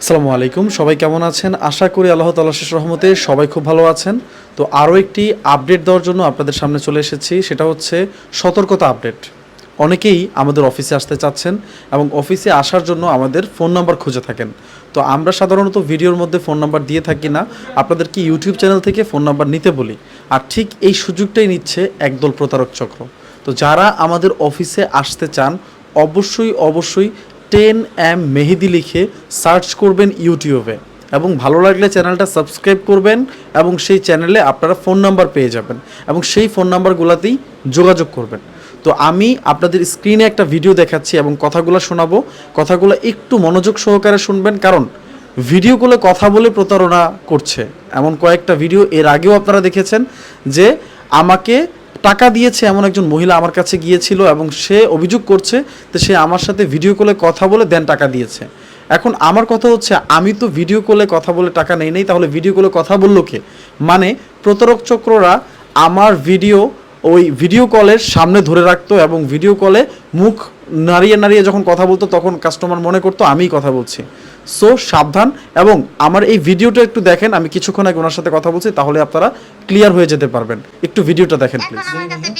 আসসালামু আলাইকুম সবাই কেমন আছেন? আশা করি আল্লাহ তাআলা শেষ রহমতে সবাই খুব ভালো আছেন। তো আরও একটি আপডেট দেওয়ার জন্য আপনাদের সামনে চলে এসেছি সেটা হচ্ছে সতর্কতা আপডেট। অনেকেই আমাদের অফিসে আসতে চাচ্ছেন এবং অফিসে আসার জন্য আমাদের ফোন নাম্বার খুঁজে থাকেন। তো আমরা সাধারণত ভিডিওর মধ্যে ফোন নাম্বার দিয়ে থাকি না আপনাদেরকে ইউটিউব চ্যানেল থেকে ফোন নাম্বার নিতে বলি। আর ঠিক এই সুযোগটাই নিচ্ছে একদল প্রতারক চক্র। তো যারা আমাদের অফিসে আসতে চান অবশ্যই অবশ্যই টেন এম মেহেদি লিখে সার্চ করবেন ইউটিউবে। এবং ভালো লাগলে চ্যানেলটা সাবস্ক্রাইব করবেন এবং সেই চ্যানেলে আপনারা ফোন নাম্বার পেয়ে যাবেন এবং সেই ফোন নাম্বারগুলোতেই যোগাযোগ করবেন। তো আমি আপনাদের স্ক্রিনে একটা ভিডিও দেখাচ্ছি এবং কথাগুলো শোনাবো। কথাগুলো একটু মনোযোগ সহকারে শুনবেন, কারণ ভিডিও কথা বলে প্রতারণা করছে। এমন কয়েকটা ভিডিও এর আগেও আপনারা দেখেছেন যে আমাকে টাকা দিয়েছে এমন একজন মহিলা আমার কাছে গিয়েছিল এবং সে অভিযোগ করছে যে সে আমার সাথে ভিডিও কলে কথা বলে দেন টাকা দিয়েছে। এখন আমার কথা হচ্ছে, আমি তো ভিডিও কলে কথা বলে টাকা নেই নেই, তাহলে ভিডিও কলে কথা বলল কে? মানে প্রতারক চক্ররা আমার ভিডিও ওই ভিডিও কলের সামনে ধরে রাখতো এবং ভিডিও কলে মুখ নাড়িয়ে নাড়িয়ে যখন কথা বলতো তখন কাস্টমার মনে করতো, আমিই কথা বলছি। সো সাবধান এবং আমার এই ভিডিওটা একটু দেখেন আমি কিছুক্ষণ আগে ওনার সাথে কথা বলছি তাহলে আপনারা ক্লিয়ার হয়ে যেতে পারবেন। একটু ভিডিওটা দেখেন প্লিজ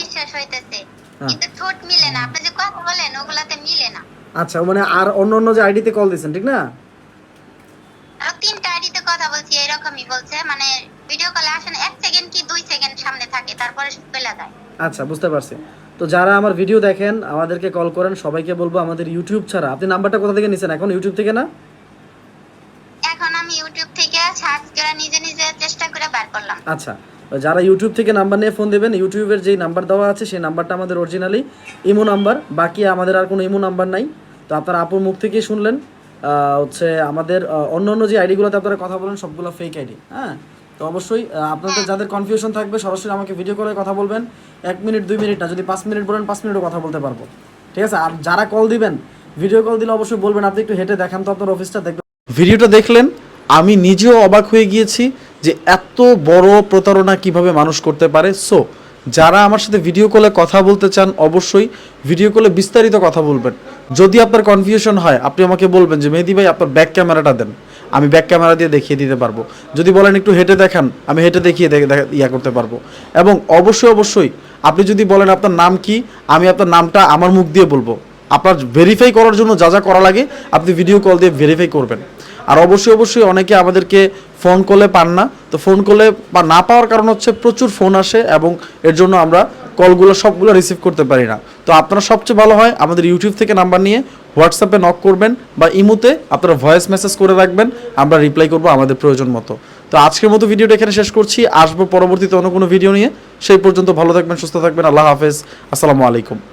বিশ্বাস হইতেছে হ্যাঁ। কিন্তু ঠোঁট মিলে না। আপনি যে কথা বলেন ওগুলাতে মিলে না। আচ্ছা মানে আর অন্য অন্য যে আইডিতে কল দিয়েছেন ঠিক না? তিনটা আইডিতে কথা বলছি এরকমই বলছে। মানে ভিডিও কলে আসেন এক সেকেন্ড কি দুই সেকেন্ড সামনে থাকে তারপরে পেলা যায়। আচ্ছা বুঝতে পারছি। তো যারা আমার ভিডিও দেখেন আমাদেরকে কল করেন সবাইকে বলব আমাদের ইউটিউব ছাড়া। আপনি নাম্বারটা কোথা থেকে নিছেন? এখন ইউটিউব থেকে না? এখন আমি ইউটিউব থেকে সার্চ করে নিজে নিজে চেষ্টা করে বার করলাম। আচ্ছা যারা ইউটিউব থেকে নাম্বার নিয়ে ফোন দেবেন ইউটিউবের যেই নাম্বার দেওয়া আছে সেই নাম্বারটা আমাদের অরিজিনালি ইমো নাম্বার বাকি আমাদের আর কোনো ইমো নাম্বার নাই। তো আপনারা আপুর মুখ থেকেই শুনলেন হচ্ছে আমাদের অন্য অন্য যে আইডিগুলোতে আপনারা কথা বলেন সবগুলো ফেক আইডি হ্যাঁ? তো অবশ্যই আপনাদের যাদের কনফিউশন থাকবে সরাসরি আমাকে ভিডিও করে কথা বলবেন। এক মিনিট দুই মিনিট না যদি পাঁচ মিনিট বলেন পাঁচ মিনিটও কথা বলতে পারব। ঠিক আছে? আর যারা কল দিবেন ভিডিও কল দিলে অবশ্যই বলবেন আপনি একটু হেঁটে দেখান তো আপনার অফিসটা দেখবেন ভিডিওটা দেখলেন, আমি নিজেও অবাক হয়ে গিয়েছি যে এত বড় প্রতারণা কীভাবে মানুষ করতে পারে। সো যারা আমার সাথে ভিডিও কলে কথা বলতে চান, অবশ্যই ভিডিও কলে বিস্তারিত কথা বলবেন। যদি আপনার কনফিউশন হয়, আপনি আমাকে বলবেন যে, মেহেদি ভাই, আপনার ব্যাক ক্যামেরাটা দেন। আমি ব্যাক ক্যামেরা দিয়ে দেখিয়ে দিতে পারব। যদি বলেন একটু হেঁটে দেখান, আমি হেঁটে দেখিয়ে দেখে- দেখে- ইয়া করতে পারব। এবং অবশ্যই অবশ্যই আপনি যদি বলেন, আপনার নাম কি? আমি আপনার নামটা আমার মুখ দিয়ে বলব। আপনার ভেরিফাই করার জন্য যা যা করা লাগে, আপনি ভিডিও কল দিয়ে ভেরিফাই করবেন। আর অবশ্যই অবশ্যই অনেকে আমাদেরকে ফোন করলে পান না। তো ফোন করলে বা না পাওয়ার কারণ হচ্ছে প্রচুর ফোন আসে এবং এর জন্য আমরা কলগুলো সবগুলো রিসিভ করতে পারি না। তো আপনারা সবচেয়ে ভালো হয় আমাদের ইউটিউব থেকে নাম্বার নিয়ে হোয়াটসঅ্যাপে নক করবেন বা ইমুতে আপনারা ভয়েস মেসেজ করে রাখবেন, আমরা রিপ্লাই করব আমাদের প্রয়োজন মতো। তো আজকের মতো ভিডিওটা এখানে শেষ করছি। আসব পরবর্তীতে অন্য কোনো ভিডিও নিয়ে। সেই পর্যন্ত ভালো থাকবেন, সুস্থ থাকবেন। আল্লাহ হাফেজ। আসসালামু আলাইকুম।